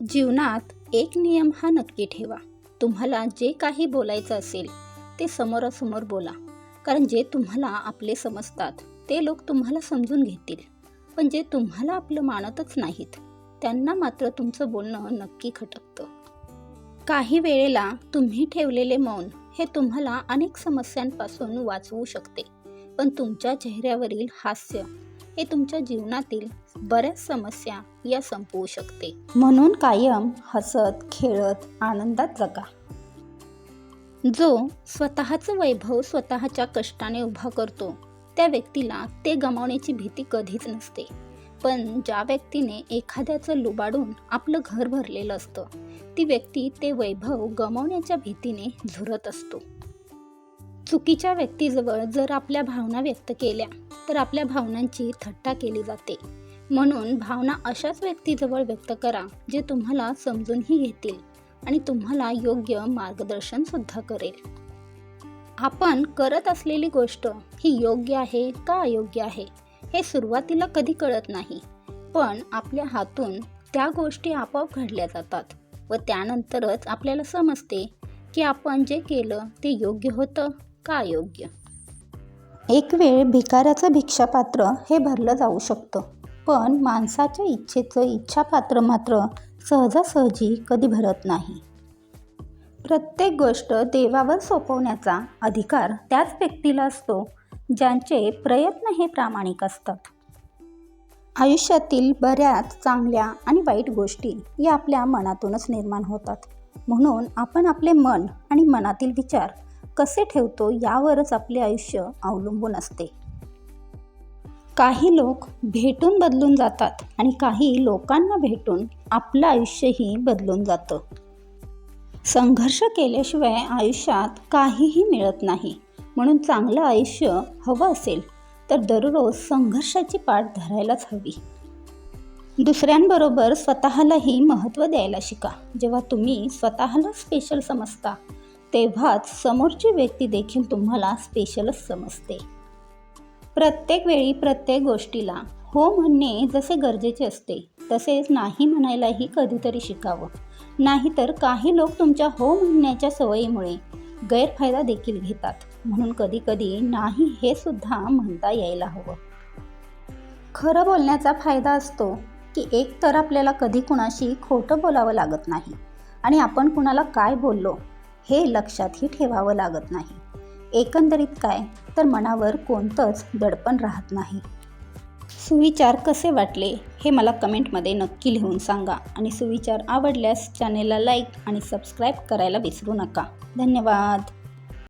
जीवनात एक नियम हा नक्की ठेवा. तुम्हाला जे काही बोलायचं असेल ते समोरासमोर बोला. कारण जे तुम्हाला आपले समजतात ते लोक तुम्हाला समजून घेतील. पण जे तुम्हाला आपलं मानतच नाहीत त्यांना मात्र तुमचं बोलणं नक्की खटकतं. काही वेळेला तुम्ही ठेवलेले मौन हे तुम्हाला अनेक समस्यांपासून वाचवू शकते. पण तुमच्या चेहऱ्यावरील हास्य हे तुमच्या जीवनातील बऱ्याच समस्या या संपवू शकते. म्हणून कायम हसत खेळत आनंदात जगा. जो स्वतःचं वैभव स्वतःच्या कष्टाने उभा करतो त्या व्यक्तीला ते गमावण्याची भीती कधीच नसते. पण ज्या व्यक्तीने एखाद्याचं लुबाडून आपलं घर भरलेलं असतं ती व्यक्ती ते वैभव गमावण्याच्या भीतीने झुरत असतो. चुकीच्या व्यक्तीजवळ जर आपल्या भावना व्यक्त केल्या तर आपल्या भावनांची थट्टा केली जाते. म्हणून भावना अशाच व्यक्तीजवळ व्यक्त करा जे तुम्हाला समजूनही घेतील आणि तुम्हाला योग्य मार्गदर्शनसुद्धा करेल. आपण करत असलेली गोष्ट ही योग्य आहे का अयोग्य आहे हे सुरुवातीला कधी कळत नाही. पण आपल्या हातून त्या गोष्टी आपोआप घडल्या जातात व त्यानंतरच आपल्याला समजते की आपण जे केलं ते योग्य होतं. का योग्य एक वेळ भिकाऱ्याचं भिक्षापात्र हे भरलं जाऊ शकतं. पण माणसाच्या इच्छेचं इच्छापात्र मात्र सहजासहजी कधी भरत नाही. प्रत्येक गोष्ट देवावर सोपवण्याचा अधिकार त्याच व्यक्तीला असतो ज्यांचे प्रयत्न हे प्रामाणिक असतात. आयुष्यातील बऱ्याच चांगल्या आणि वाईट गोष्टी या आपल्या मनातूनच निर्माण होतात. म्हणून आपण आपले मन आणि मनातील विचार कसे ठेवतो यावरच आपले आयुष्य अवलंबून असते. काही लोक भेटून बदलून जातात आणि काही लोकांना भेटून आपलं आयुष्यही बदलून जातं. संघर्ष केल्याशिवाय आयुष्यात काहीही मिळत नाही. म्हणून चांगलं आयुष्य हवं असेल तर दररोज संघर्षाची पाठ धरायलाच हवी. दुसऱ्यांबरोबर स्वतःलाही महत्त्व द्यायला शिका. जेव्हा तुम्ही स्वतःला स्पेशल समजता तेव्हाच समोरची व्यक्ती देखील तुम्हाला स्पेशलच समजते. प्रत्येक वेळी प्रत्येक गोष्टीला हो म्हणणे जसे गरजेचे असते तसेच नाही म्हणायलाही कधीतरी शिकावं. नाहीतर काही लोक तुमच्या हो म्हणण्याच्या सवयीमुळे गैरफायदा देखील घेतात म्हणून कधीकधी नाही हे सुद्धा म्हणता यायला हवं. खरं बोलण्याचा फायदा असतो की एकतर आपल्याला कधी कुणाशी खोटं बोलावं लागत नाही आणि आपण कुणाला काय बोललो हे लक्षातही ठेवावं लागत नाही. एकंदरीत काय? तर मनावर कोणतंच दडपण राहत नाही. सुविचार कसे वाटले? हे मला कमेंटमध्ये नक्की लिहून सांगा आणि सुविचार आवडल्यास चॅनेलला लाईक आणि सबस्क्राईब करायला विसरू नका. धन्यवाद.